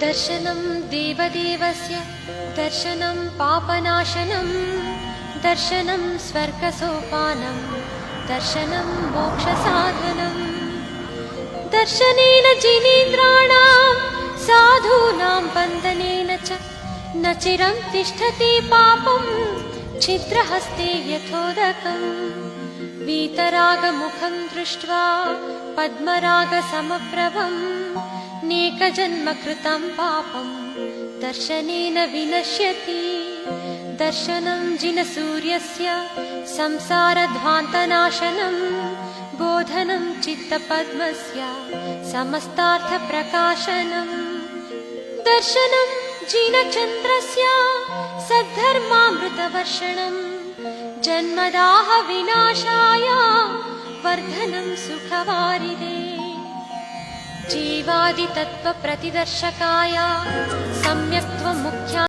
दर्शनं देवदेवस्य दर्शनं पापनाशनं दर्शनं स्वर्गसोपानं दर्शनं मोक्षसाधनम् दर्शनेन जिनेन्द्राणां साधूनां बन्धनेन च न चिरं तिष्ठति पापं छिद्रहस्ते यथोदकम् वीतरागमुखं दृष्ट्वा पद्मरागसमप्रभं नेकजन्म कृतं पापं दर्शनेन विनश्यति। दर्शनं जिनसूर्यस्य संसारध्वान्तनाशनम् बोधनं चित्तपद्मस्य समस्तार्थप्रकाशनम् दर्शनं जिनचन्द्रस्य सद्धर्मामृतवर्षणम् जन्मदाह विनाशाय वर्धनं सुखवारिदे। जीवादितत्त्वप्रतिदर्शकाय सम्यक्त्वमुख्या